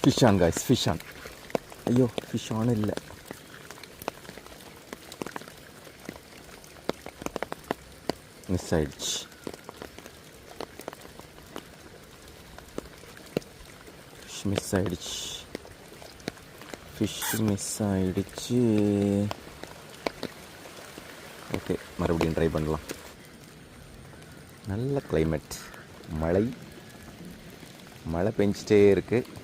Fish on guys fish on ஐயோ fish on இல்லை miss ஆயிடுச்சு ஃபிஷ் மிஸ் ஆயிடுச்சு ஃபிஷ் மிஸ் ஆயிடுச்சு ஓகே மறுபடியும் ட்ரை பண்ணலாம். நல்ல கிளைமேட் மழை. மழை பெஞ்சிட்டே இருக்குது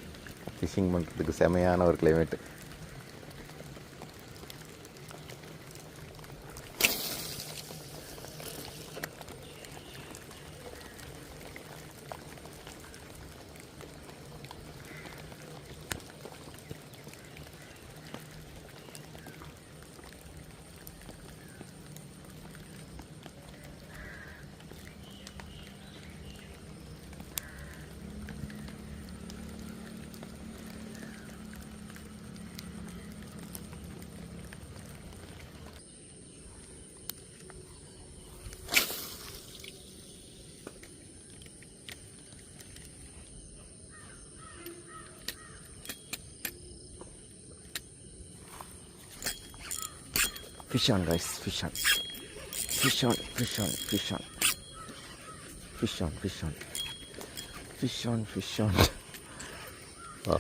ஃபிஷிங் பண்ணுறதுக்கு செமையான ஒரு climate Fish on guys, fish on. Fish on, fish on, fish on. Fish on, fish on. Fish on, fish on. Oh.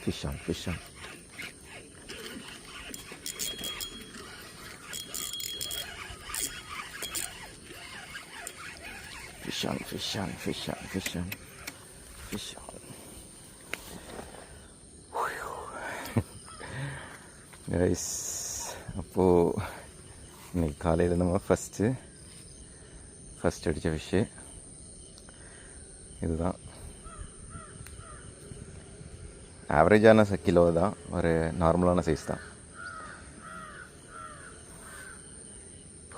Fish on, fish on. Fish on, fish on, fish on, fish on. Fish on. அப்போது இன்னைக்கு காலையில் நம்ம first first அடித்த fish இதுதான். ஆவரேஜான ச kilo தான். ஒரு நார்மலான சைஸ் தான்.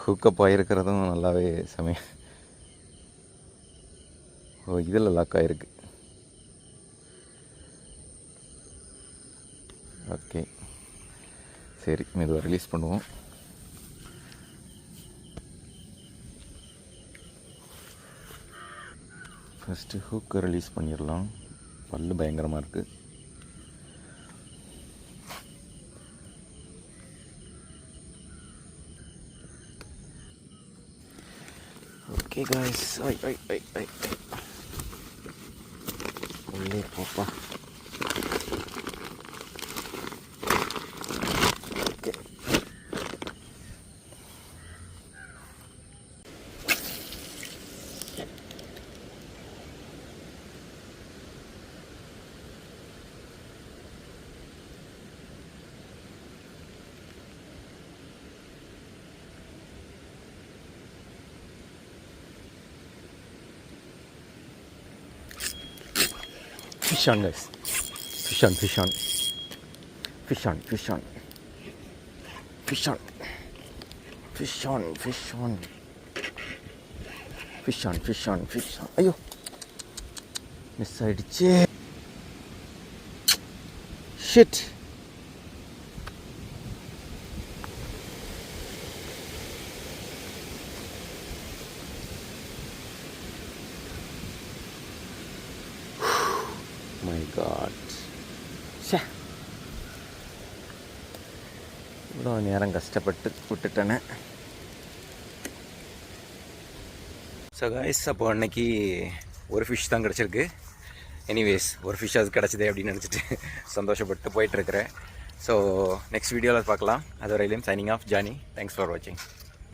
ஹூக்கப் ஆகிருக்கிறதும் நல்லாவே சமய. ஓ இதில் லாக் ஆகிருக்கு ஓகே சரி மெதுவாக ரிலீஸ் பண்ணுவோம். ஃபஸ்ட்டு ஹூக்கை ரிலீஸ் பண்ணிடலாம். பல்லு பயங்கரமாக இருக்குது ஓகே காய்ஸ் ஐ ஐ ஐ ஐ ஐ உள்ளே போப்பா fish on guys. Fish on, fish on. Fish on, fish on. Fish on. Fish on, fish on. Fish on, fish on, fish on. Ayo. Miss Shit. My god ஷே இவ்வளோ நேரம் கஷ்டப்பட்டு விட்டுட்டேனே. ஸோ காய்ஸ் அப்போ அன்னைக்கு ஒரு fish தான் கிடச்சிருக்கு. Anyways ஒரு ஃபிஷ் அது கிடச்சிதே அப்படின்னு நினச்சிட்டு சந்தோஷப்பட்டு போயிட்டுருக்கிறேன் ஸோ நெக்ஸ்ட் வீடியோவில் பார்க்கலாம். அது வரையிலையும் signing off Johnny thanks for வாட்சிங்